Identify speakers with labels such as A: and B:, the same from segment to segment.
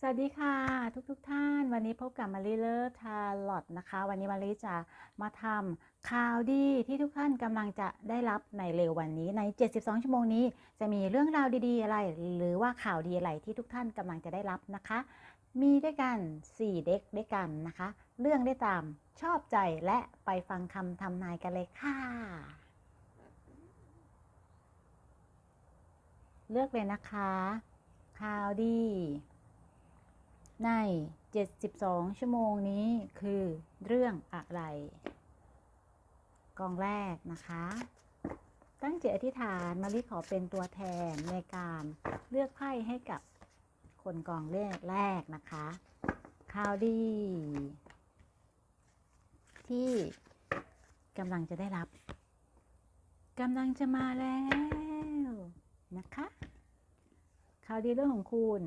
A: สวัสดีค่ะ ทุกๆทท่านวันนี้พบกับมารีเลอร์ทาลอตนะคะ วันนี้มารีจะมาทำข่าวดีที่ทุกท่านกำลังจะได้รับในเร็ววันนี้ใน 72 ชั่วโมงนี้ จะมีเรื่องราวดีๆอะไร หรือว่าข่าวดีอะไรที่ทุกท่านกำลังจะได้รับนะคะ มีด้วยกัน 4 เด็กด้วยกันนะคะ เรื่องได้ตามชอบใจและไปฟังคำทำนายกันเลยค่ะ เลือกเลยนะคะ ข่าวดี ใน 72 ชั่วโมงนี้คือเรื่องอะไร กองแรกนะคะ ตั้งจิตอธิษฐานมาริขอเป็นตัวแทนในการเลือกไพ่ให้กับคนกองเลขแรกนะคะ ข่าวดี ที่กำลังจะได้รับกำลังจะมาแล้ว นะคะข่าวดีเรื่องของคุณ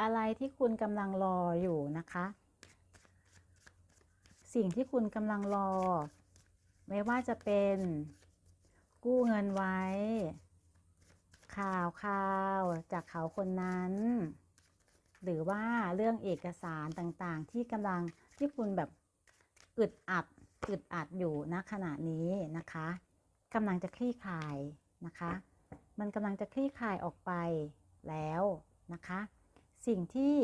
A: อะไรที่คุณกำลังรออยู่นะคะ สิ่งที่คุณกำลังรอ ไม่ว่าจะเป็นกู้เงินไว้ ข่าวข่าวจากเขาคนนั้น หรือว่าเรื่องเอกสารต่างๆ ที่กำลังที่คุณแบบอึดอัด อึดอัดอยู่ณขณะนี้นะคะกำลังจะคลี่คลายนะคะ มันกำลังจะคลี่คลายออกไปแล้วนะคะ สิ่งที่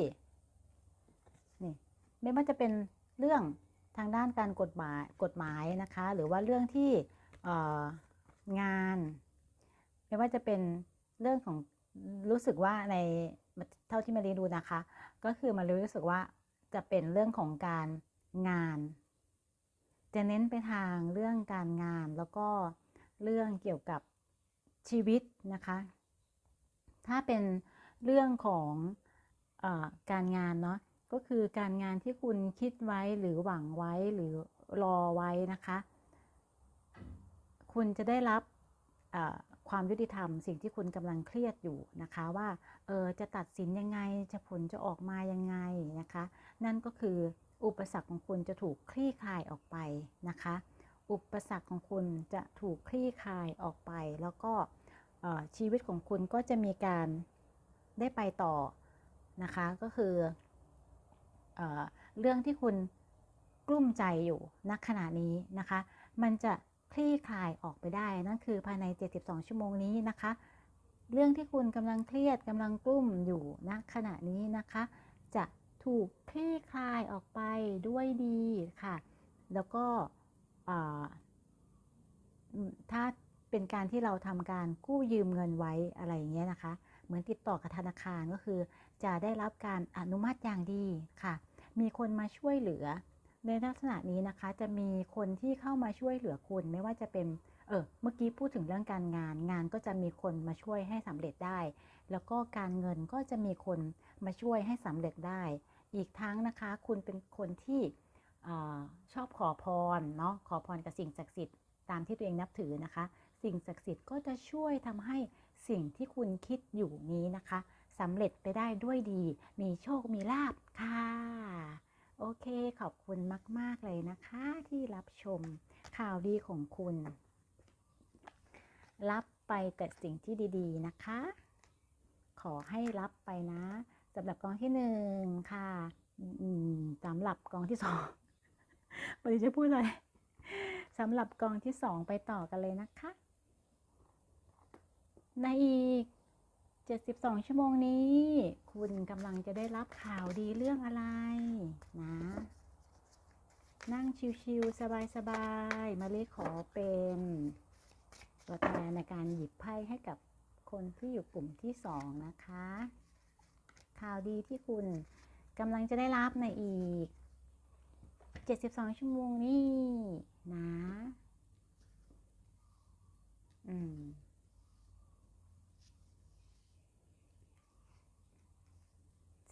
A: นี่ไม่ว่าจะเป็นเรื่องทางด้านการกฎหมายกฎหมายนะคะ หรือว่าเรื่องที่งาน ไม่ว่าจะเป็นเรื่องของรู้สึกว่าในเท่าที่มารีดูนะคะ ก็คือมารีรู้สึกว่าจะเป็นเรื่องของการงาน จะเน้นไปทางเรื่องการงานแล้วก็เรื่องเกี่ยวกับชีวิตนะคะ ถ้าเป็นเรื่องของอการงานเนาะก็คือการงานที่คุณคิดไว้หรือหวังไว้หรือรอไว้นะคะ คุณจะได้รับความยุติธรรม สิ่งที่คุณกำลังเครียดอยู่นะคะว่าเออจะตัดสินยังไงจะผลจะออกมายังไงนะคะ นั่นก็คือ อุปสรรคของคุณจะถูกคลี่คลายออกไปนะคะ อุปสรรคของคุณจะถูกคลี่คลายออกไป แล้วก็ชีวิตของคุณก็จะมีการได้ไปต่อนะคะ ก็คือเอเรื่องที่คุณกลุ้มใจอยู่ณขณะนี้นะคะ มันจะคลี่คลายออกไปได้ นั่นคือภายใน 72 ชั่วโมงนี้นะคะ เรื่องที่คุณกำลังเครียดกำลังกลุ้มอยู่ณขณะนี้นะคะจะ ถูกคลี่คลายออกไปด้วยดีค่ะ แล้วก็ถ้าเป็นการที่เราทำการกู้ยืมเงินไว้อะไรอย่างเงี้ยนะคะ เหมือนติดต่อกับธนาคารก็คือ จะได้รับการอนุมัติอย่างดีค่ะ มีคนมาช่วยเหลือ ในลักษณะนี้นะคะจะมีคนที่เข้ามาช่วยเหลือคุณไม่ว่าจะเป็นเออเมื่อกี้พูดถึงเรื่องการงานงานก็จะมีคนมาช่วยให้สำเร็จได้ แล้วก็การเงินก็จะมีคนมาช่วยให้สำเร็จได้ อีกทั้งนะคะคุณเป็นคนที่อชอบขอพรเนาะขอพรกับสิ่งศักดิ์สิทธิ์ตามที่ตัวเองนับถือนะคะ สิ่งศักดิ์สิทธิ์ก็จะช่วยทำให้สิ่งที่คุณคิดอยู่นี้นะคะสำเร็จไปได้ด้วยดี มีโชคมีลาบค่ะ โอเคขอบคุณมาก ๆ เลยนะคะที่รับชมข่าวดีของคุณ รับไปแต่สิ่งที่ดี ๆ นะคะ ขอให้รับไปนะสำหรับกองที่หนึ่งค่ะสำหรับกองที่สองวันนี้จะพูดอะไรสำหรับกองที่สองไปต่อกันเลยนะคะ ในอีก 72 ชั่วโมงนี้ คุณกำลังจะได้รับข่าวดีเรื่องอะไรนะ นั่งชิวๆสบายๆ มาเลยขอเป็นตัวแทนในการหยิบไพ่ให้กับ คนที่อยู่กลุ่มที่สองนะคะ ข่าวดีที่คุณกำลังจะได้รับในอีก 72 ชั่วโมงนี้นะอืม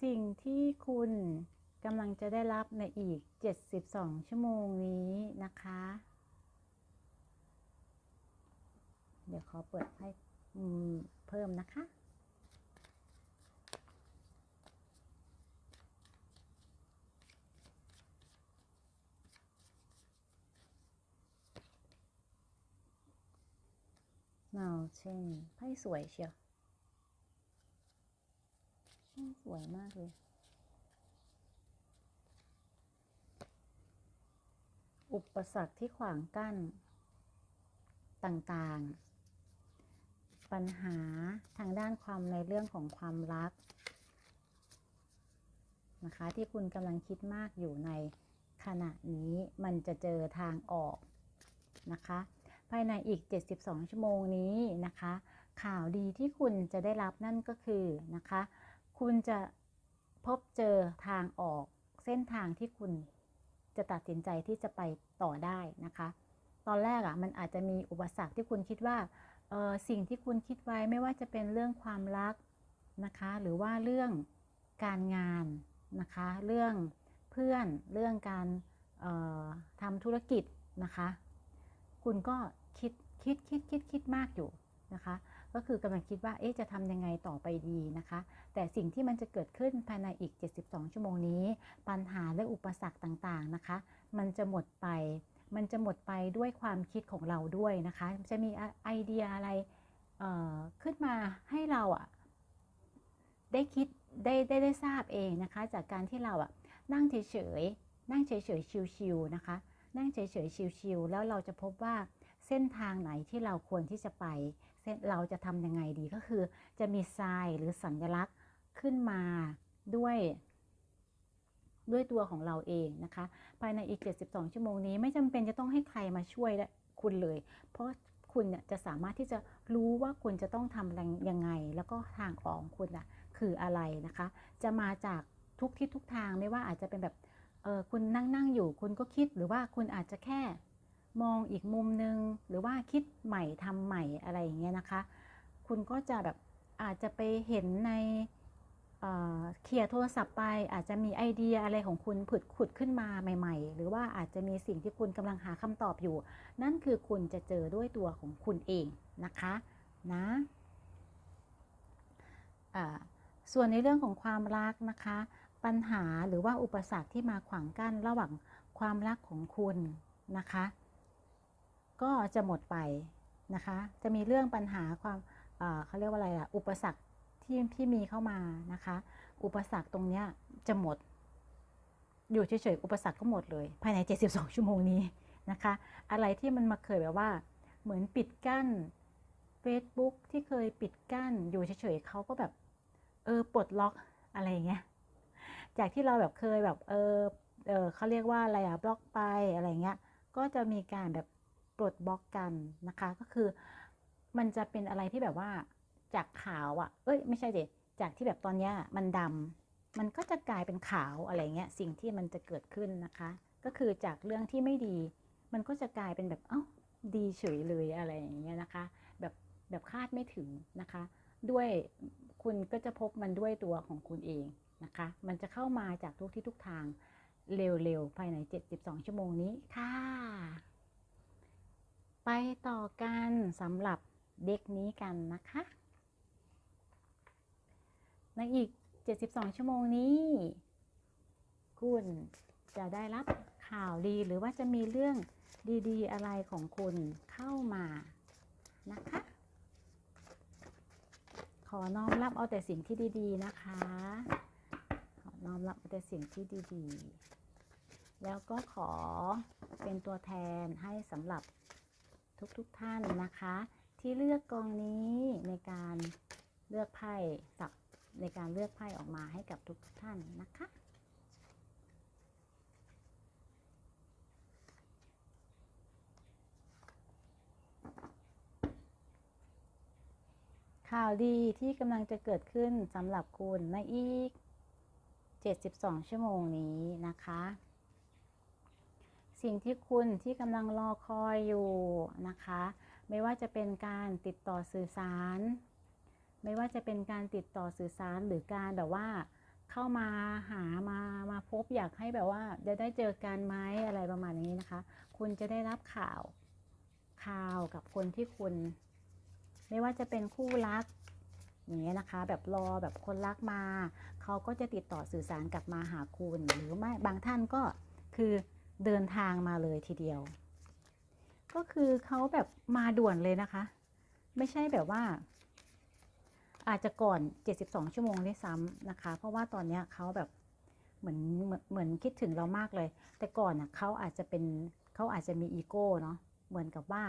A: สิ่งที่คุณกำลังจะได้รับในอีก 72 ชั่วโมงนี้นะคะ เดี๋ยวขอเปิดให้ เพิ่มนะคะเนาเช่นไพ่สวยเชียวสวยมากเลยอุปสรรคที่ขวางกั้น ต่าง ๆ ปัญหาทางด้านความในเรื่องของความรักนะคะ ที่คุณกำลังคิดมากอยู่ในขณะนี้มันจะเจอทางออกนะคะ ภายในอีก 72 ชั่วโมงนี้นะคะ ข่าวดีที่คุณจะได้รับนั่นก็คือนะคะ คุณจะพบเจอทางออกเส้นทางที่คุณจะตัดสินใจที่จะไปต่อได้นะคะ ตอนแรกอะ่ะมันอาจจะมีอุปสรรคที่คุณคิดว่า สิ่งที่คุณคิดไว้ไม่ว่าจะเป็นเรื่องความรักนะคะ หรือว่าเรื่องการงานนะคะ เรื่องเพื่อนเรื่องการออทำธุรกิจนะคะ คุณก็คิดคิดคิดคิดคิดมากอยู่นะคะ ก็คือกำลังคิดว่าเอ๊ะจะทำยังไงต่อไปดีนะคะ แต่สิ่งที่มันจะเกิดขึ้นภายในอีก 72 ชั่วโมงนี้ ปัญหาและอุปสรรคต่างๆนะคะ มันจะหมดไป มันจะหมดไปด้วยความคิดของเราด้วยนะคะ จะมีไอเดียอะไรขึ้นมาให้เราอะได้คิดได้ได้ได้ทราบเองนะคะ จากการที่เราอะนั่งเฉยๆนั่งเฉยๆชิวๆนะคะ นั่งเฉยๆชิวๆแล้วเราจะพบว่าเส้นทางไหนที่เราควรที่จะไปเส้นเราจะทำยังไงดีก็คือ จะมีทรายหรือสัญลักษณ์ขึ้นมาด้วย ด้วยตัวของเราเองนะคะ ภายในอีก 72 ชั่วโมงนี้ไม่จำเป็นจะต้องให้ใครมาช่วยคุณเลย เพราะคุณเนี่ยจะสามารถที่จะรู้ว่าคุณจะต้องทำยังไง แล้วก็ทางออกของคุณอะคืออะไรนะคะ จะมาจากทุกทิศทุกทางไม่ว่าอาจจะเป็นแบบเออคุณนั่งนั่งอยู่คุณก็คิดหรือว่าคุณอาจจะแค่มองอีกมุมนึง หรือว่าคิดใหม่ทำใหม่อะไรอย่างเงี้ยนะคะ คุณก็จะแบบอาจจะไปเห็นใน เคลียร์โทรศัพท์ไปอาจจะมีไอเดียอะไรของคุณผุดขุดขึ้นมาใหม่ ๆ หรือว่าอาจจะมีสิ่งที่คุณกำลังหาคำตอบอยู่ นั่นคือคุณจะเจอด้วยตัวของคุณเองนะคะนะส่วนในเรื่องของความรักนะคะ ปัญหาหรือว่าอุปสรรคที่มาขวางกั้นระหว่างความรักของคุณนะคะ ก็จะหมดไปนะคะ จะมีเรื่องปัญหาความเขาเรียกว่าอะไรอะอุปสรรค ที่ที่มีเข้ามานะคะ อุปสรรคตรงเนี้ยจะหมด อยู่เฉยๆอุปสรรคก็หมดเลย ภายใน 72 ชั่วโมงนี้นะคะ อะไรที่มันมาเคยแบบว่า เหมือนปิดกั้น Facebook ที่เคยปิดกั้น อยู่เฉยๆเขาก็แบบเออปลดล็อกอะไรอย่างเงี้ยจากที่เราแบบเคยแบบเออเออเขาเรียกว่าอะไรอะบล็อกไปอะไรเงี้ยก็จะมีการแบบปลดบล็อกกันนะคะ ก็คือมันจะเป็นอะไรที่แบบว่า จากขาวอะ่ะ เอ้ยไม่ใช่เด็จากที่แบบตอนนี้มันดำมันก็จะกลายเป็นขาวอะไรเงี้ย สิ่งที่มันจะเกิดขึ้นนะคะ ก็คือจากเรื่องที่ไม่ดี มันก็จะกลายเป็นแบบเอ้าดีเฉยเลยอะไรอย่างเงี้ยนะคะ แบบแบบคาดไม่ถึงนะคะ ด้วยคุณก็จะพบมันด้วยตัวของคุณเองนะคะ มันจะเข้ามาจากทุกที่ทุกทางเร็วๆ ภายใน 72 ชั่วโมงนี้ค่ะ ไปต่อกันสำหรับเด็กนี้กันนะคะ ในอีก 72 ชั่วโมงนี้ คุณจะได้รับข่าวดีหรือว่าจะมีเรื่องดีๆ อะไรของคุณเข้ามานะคะ ขอน้อมรับเอาแต่สิ่งที่ดีๆนะคะ ขอน้อมรับเอาแต่สิ่งที่ดีๆ แล้วก็ขอเป็นตัวแทนให้สำหรับทุกๆทท่านนะคะ ที่เลือกกองนี้ในการเลือกไพ่สับ ในการเลือกไพ่ออกมาให้กับทุกท่านนะคะ ข่าวดีที่กำลังจะเกิดขึ้นสำหรับคุณในอีก 72 ชั่วโมงนี้นะคะ สิ่งที่คุณที่กำลังรอคอยอยู่นะคะ ไม่ว่าจะเป็นการติดต่อสื่อสาร ไม่ว่าจะเป็นการติดต่อสื่อสารหรือการแบบว่า เข้ามาหามามาพบอยากให้แบบว่า จะได้เจอกันไหมอะไรประมาณนี้นะคะ คุณจะได้รับข่าวข่าวกับคนที่คุณ ไม่ว่าจะเป็นคู่รักอย่างเงี้ยนะคะ แบบรอแบบคนรักมา เขาก็จะติดต่อสื่อสารกลับมาหาคุณหรือไม่บางท่านก็คือเดินทางมาเลยทีเดียว ก็คือเขาแบบมาด่วนเลยนะคะ ไม่ใช่แบบว่า อาจจะก่อน 72 ชั่วโมงด้วยซ้ำนะคะ เพราะว่าตอนเนี้ยเขาแบบเหมือนเหมือนคิดถึงเรามากเลย แต่ก่อนอะเขาอาจจะเป็นเขาอาจจะมีอีโก้เนาะเหมือนกับว่า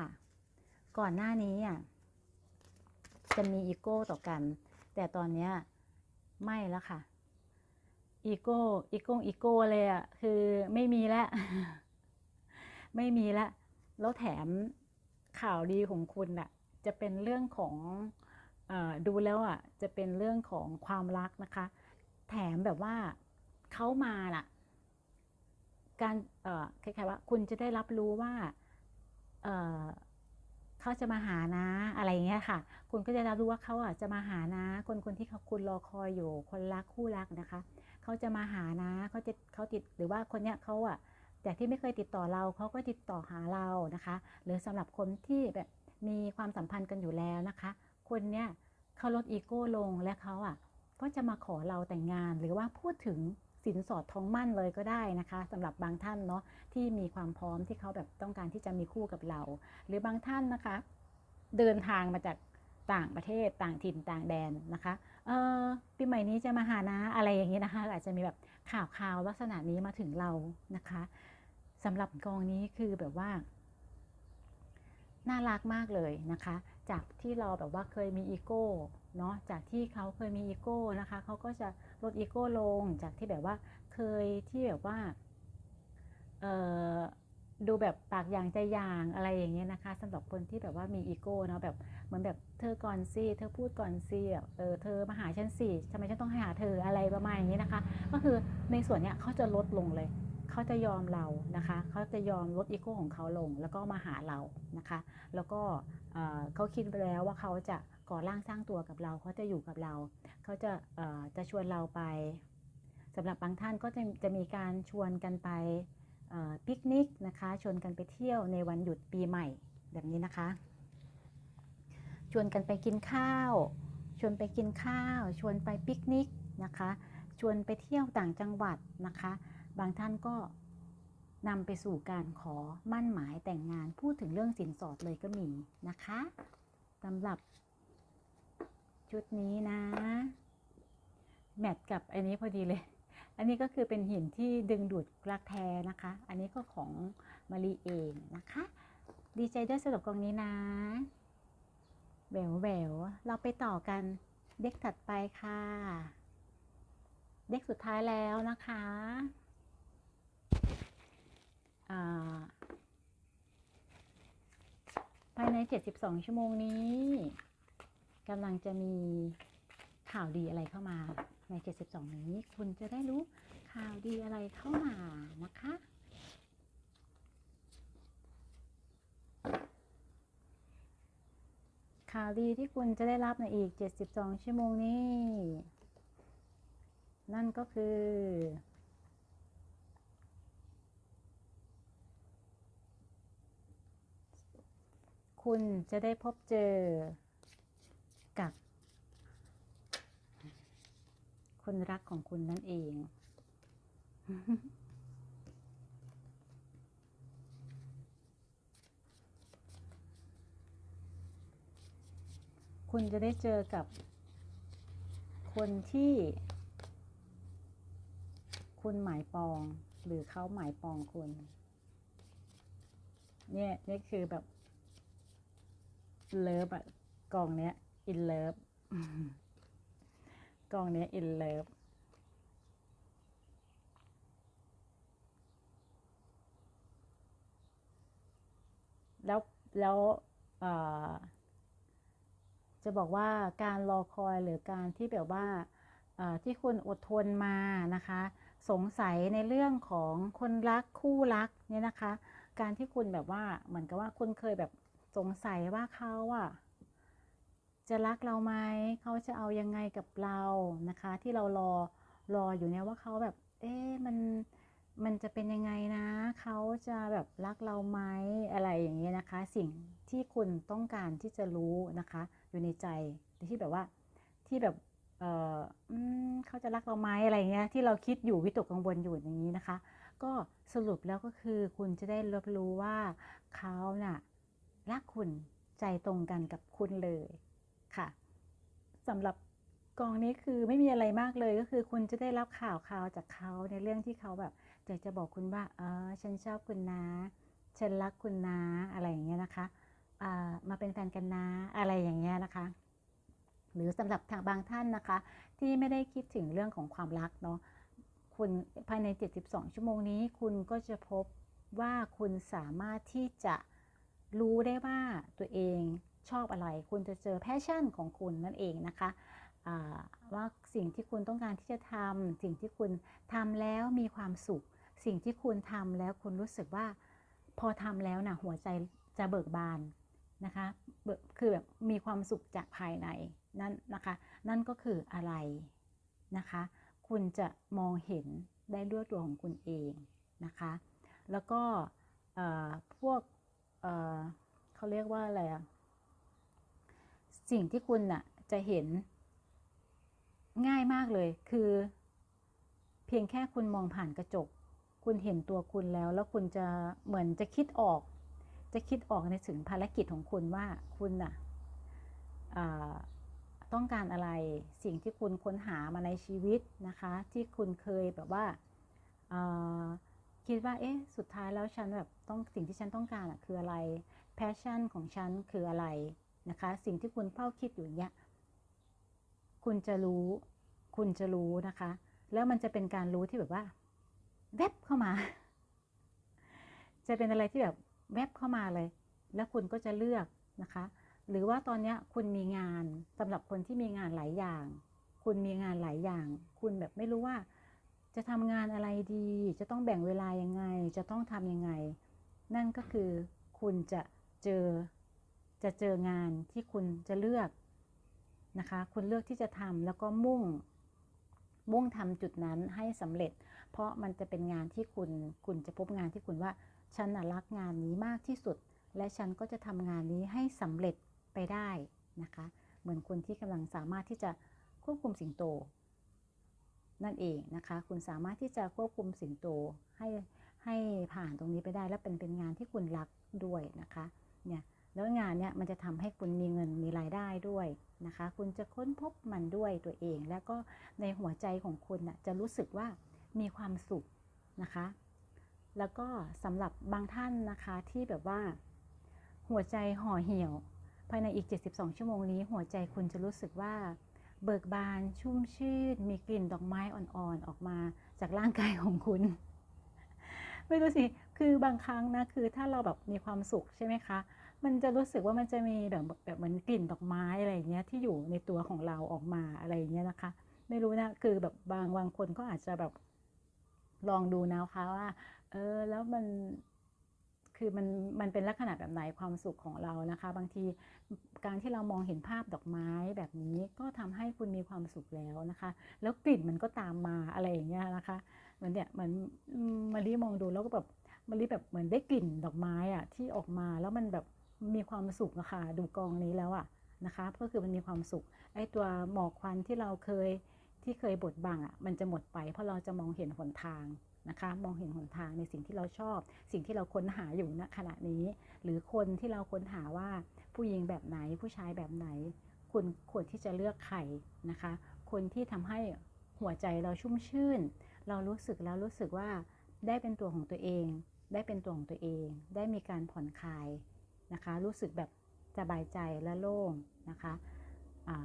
A: ก่อนหน้านี้อะจะมีอีโก้ต่อกัน แต่ตอนเนี้ยไม่แล้วค่ะอีโก้อีโก้อีโก้เลยอะคือไม่มีแล้วไม่มีแล้วแล้วแถมข่าวดีของคุณอะจะเป็นเรื่องของ ดูแล้วอะจะเป็นเรื่องของความรักนะคะ แถมแบบว่าเขามาล่ะ การเอ่อคล้ายๆว่า คุณจะได้รับรู้ว่าเขาจะมาหานะอะไรอย่างเงี้ยค่ะ คุณก็จะรับรู้ว่าเขาอะจะมาหานะ คนคนที่เขาคุณรอคอยอยู่ คนรักคู่รักนะคะเขาจะมาหานะเขาจะเขาติดหรือว่าคนเนี้ยเขาอะจากที่ไม่เคยติดต่อเราเขาก็ติดต่อหาเรานะคะ หรือสำหรับคนที่แบบมีความสัมพันธ์กันอยู่แล้วนะคะ คนเนี้ยเขาลดอีโก้ลงและเขาอะก็จะมาขอเราแต่งงาน หรือว่าพูดถึงสินสอดทองมั่นเลยก็ได้นะคะสำหรับบางท่านเนาะที่มีความพร้อมที่เขาแบบต้องการที่จะมีคู่กับเรา หรือบางท่านนะคะ เดินทางมาจากต่างประเทศต่างถิ่นต่างแดนนะคะเออปีใหม่นี้จะมาหานะอะไรอย่างนี้นะคะอาจจะมีแบบข่าวข่าวลักษณะนี้มาถึงเรานะคะสำหรับกองนี้คือแบบว่า น่ารักมากเลยนะคะ จากที่เราแบบว่าเคยมีอีโก้เนาะจากที่เขาเคยมีอีโก้นะคะเขาก็จะลดอีโก้ลงจากที่แบบว่าเคยที่แบบว่าดูแบบปากอย่างใจอย่างอะไรอย่างเงี้ยนะคะสำหรับคนที่แบบว่ามีอีโก้เนาะแบบเหมือนแบบเธอก่อนสิเธอพูดก่อนสิแบบเออเธอมาหาฉันสิทำไมฉันต้องให้หาเธออะไรประมาณอย่างนี้นะคะ ก็คือในส่วนเนี้ยเขาจะลดลงเลยเขาจะยอมเรานะคะ เขาจะยอมลดอีโก้ของเขาลง แล้วก็มาหาเรานะคะ แล้วก็ เขาคิดไปแล้วว่าเขาจะก่อร่างสร้างตัวกับเราเขาจะอยู่กับเรา เขาจะจะชวนเราไปสำหรับบางท่านก็จะจะมีการชวนกันไปปิกนิกนะคะชวนกันไปเที่ยวในวันหยุดปีใหม่แบบนี้นะคะ ชวนกันไปกินข้าว ชวนไปกินข้าว ชวนไปปิกนิกนะคะ ชวนไปเที่ยวต่างจังหวัดนะคะ บางท่านก็ นำไปสู่การขอมั่นหมายแต่งงานพูดถึงเรื่องสินสอดเลยก็มีนะคะสำหรับ ชุดนี้นะ แมทกับอันนี้พอดีเลย อันนี้ก็คือเป็นหินที่ดึงดูดรักแท้นะคะ อันนี้ก็ของมารีเองนะคะ ดีใจด้วยสำหรับกองนี้นะแหววแหววเราไปต่อกันเด็กถัดไปค่ะ เด็กสุดท้ายแล้วนะคะ ภายใน 72 ชั่วโมงนี้กำลังจะมีข่าวดีอะไรเข้ามา ใน 72 นี้ คุณจะได้รู้ข่าวดีอะไรเข้ามานะคะข่าวดีที่คุณจะได้รับในอีก 72 ชั่วโมงนี้ นั่นก็คือ คุณจะได้พบเจอกับ คนรักของคุณนั่นเอง คุณจะได้เจอกับ คนที่ คุณหมายปองหรือเขาหมายปองคุณ เนี่ยนี่คือแบบ เลิฟอะกองเนี้ยอินเลิฟกองเนี้ยอินเลิฟแล้วแล้วจะบอกว่าการรอคอยหรือการที่แบบว่าที่คุณอดทนมานะคะ สงสัยในเรื่องของคนรักคู่รักเนี่ยนะคะ การที่คุณแบบว่าเหมือนกับว่าคุณเคยแบบ สงสัยว่าเขาอะจะรักเราไหม เขาจะเอายังไงกับเรานะคะ ที่เรารอรออยู่เนี่ยว่าเขาแบบ เอ๊ะมันมันจะเป็นยังไงนะ เขาจะแบบรักเราไหมอะไรอย่างเงี้ยนะคะ สิ่งที่คุณต้องการที่จะรู้นะคะ อยู่ในใจที่แบบว่าที่แบบเออเขาจะรักเราไหมอะไรเงี้ยที่เราคิดอยู่วิตกกังวลอยู่อย่างนี้นะคะ ก็สรุปแล้วก็คือคุณจะได้รับรู้ว่าเขาน่ะ รักคุณใจตรงกันกับคุณเลยค่ะสำหรับกองนี้คือไม่มีอะไรมากเลยก็คือคุณจะได้รับข่าวข่าวจากเขาในเรื่องที่เขาแบบอยากจะบอกคุณว่าเออฉันชอบคุณนะฉันรักคุณนะอะไรอย่างเงี้ยนะคะอ่ามาเป็นแฟนกันนะอะไรอย่างเงี้ยนะคะ หรือสำหรับทางบางท่านนะคะ ที่ไม่ได้คิดถึงเรื่องของความรักเนาะคุณภายใน 72 ชั่วโมงนี้ คุณก็จะพบว่าคุณสามารถที่จะ รู้ได้ว่าตัวเองชอบอะไร คุณจะเจอแพชชั่นของคุณนั่นเองนะคะว่าสิ่งที่คุณต้องการที่จะทำสิ่งที่คุณทำแล้วมีความสุข สิ่งที่คุณทำแล้วคุณรู้สึกว่า พอทำแล้วนะหัวใจจะเบิกบานนะคะคือแบบมีความสุขจากภายในนั่นนะคะ นั่นก็คืออะไรนะคะ คุณจะมองเห็นได้ด้วยตัวของคุณเองนะคะ แล้วก็พวก เขาเรียกว่าอะไรอะสิ่งที่คุณน่ะจะเห็นง่ายมากเลย คือ เพียงแค่คุณมองผ่านกระจก คุณเห็นตัวคุณแล้ว แล้วคุณจะเหมือนจะคิดออก จะคิดออกในถึงภารกิจของคุณว่าคุณน่ะต้องการอะไรสิ่งที่คุณค้นหามาในชีวิตนะคะ ที่คุณเคยแบบว่าคิดว่าเอ๊ะสุดท้ายแล้วฉันแบบ ต้องสิ่งที่ฉันต้องการอะคืออะไรแพชชั่นของฉันคืออะไรนะคะ สิ่งที่คุณเฝ้าคิดอยู่เนี้ยคุณจะรู้ คุณจะรู้นะคะ แล้วมันจะเป็นการรู้ที่แบบว่า แวบเข้ามา จะเป็นอะไรที่แบบแวบเข้ามาเลย แล้วคุณก็จะเลือกนะคะ หรือว่าตอนนี้คุณมีงานสำหรับคนที่มีงานหลายอย่าง คุณมีงานหลายอย่าง คุณแบบไม่รู้ว่าจะทำงานอะไรดี จะต้องแบ่งเวลายังไง จะต้องทำยังไง นั่นก็คือคุณจะเจอจะเจองานที่คุณจะเลือกนะคะ คุณเลือกที่จะทำแล้วก็มุ่ง มุ่งทำจุดนั้นให้สำเร็จ เพราะมันจะเป็นงานที่คุณคุณจะพบงานที่คุณว่าฉันรักงานนี้มากที่สุด และฉันก็จะทำงานนี้ให้สำเร็จไปได้นะคะ เหมือนคนที่กำลังสามารถที่จะควบคุมสิงโต นั่นเองนะคะ คุณสามารถที่จะควบคุมสิงโตให้ ให้ผ่านตรงนี้ไปได้และเป็นเป็นงานที่คุณรักด้วยนะคะเนี่ยแล้วงานเนี่ยมันจะทำให้คุณมีเงินมีรายได้ด้วยนะคะ คุณจะค้นพบมันด้วยตัวเอง แล้วก็ในหัวใจของคุณน่ะจะรู้สึกว่ามีความสุขนะคะ แล้วก็สำหรับบางท่านนะคะที่แบบว่า หัวใจห่อเหี่ยว ภายในอีก 72 ชั่วโมงนี้ หัวใจคุณจะรู้สึกว่าเบิกบานชุ่มชื่น มีกลิ่นดอกไม้อ่อนๆออกมาจากร่างกายของคุณ ไม่รู้สิ คือบางครั้งนะ คือถ้าเราแบบมีความสุขใช่ไหมคะ มันจะรู้สึกว่ามันจะมีแบบแบบเหมือนกลิ่นดอกไม้อะไรเงี้ยที่อยู่ในตัวของเราออกมาอะไรเงี้ยนะคะ ไม่รู้นะ คือแบบบางบางคนก็อาจจะแบบลองดูนะคะว่า เออ แล้วมันคือมันมันเป็นลักษณะแบบไหนความสุขของเรานะคะ บางทีการที่เรามองเห็นภาพดอกไม้แบบนี้ก็ทำให้คุณมีความสุขแล้วนะคะ แล้วกลิ่นมันก็ตามมาอะไรอย่างเงี้ยนะคะ เหมือนเนี่ยเหมือนมารีมองดูแล้วก็แบบมารีแบบเหมือนได้กลิ่นดอกไม้อะที่ออกมาแล้วมันแบบมีความสุขอะค่ะดูกองนี้แล้วอะนะคะก็คือมันมีความสุขไอ้ตัวหมอกควันที่เราเคยที่เคยบดบังอะมันจะหมดไปเพราะเราจะมองเห็นหนทางนะคะมองเห็นหนทางในสิ่งที่เราชอบ สิ่งที่เราค้นหาอยู่ณขณะนี้ หรือคนที่เราค้นหาว่าผู้หญิงแบบไหนผู้ชายแบบไหนคุณควรที่จะเลือกใครนะคะ คนที่ทำให้หัวใจเราชุ่มชื่น เรารู้สึกแล้วรู้สึกว่าได้เป็นตัวของตัวเอง ได้เป็นตัวของตัวเอง ได้มีการผ่อนคลายนะคะ รู้สึกแบบสบายใจและโล่งนะคะะ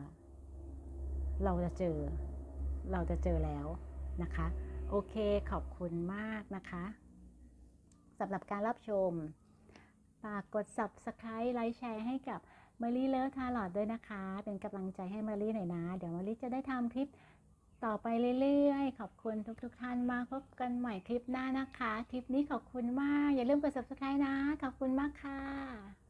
A: เราจะเจอ เราจะเจอแล้วนะคะ โอเคขอบคุณมากนะคะสำหรับการรับชมฝากกด subscribe ไลค์แชร์ให้กับม a รี่เลิฟทาร์ลอดด้วยนะคะ เป็นกำลังใจให้ม a รี่หน่อยนะ เดี๋ยวม a รี่จะได้ทำคลิป ต่อไปเรื่อยๆ ขอบคุณทุกๆทท่านมากพบกันใหม่คลิปหน้านะคะ คลิปนี้ขอบคุณมาก อย่าลืมกด subscribe นะ ขอบคุณมากค่ะ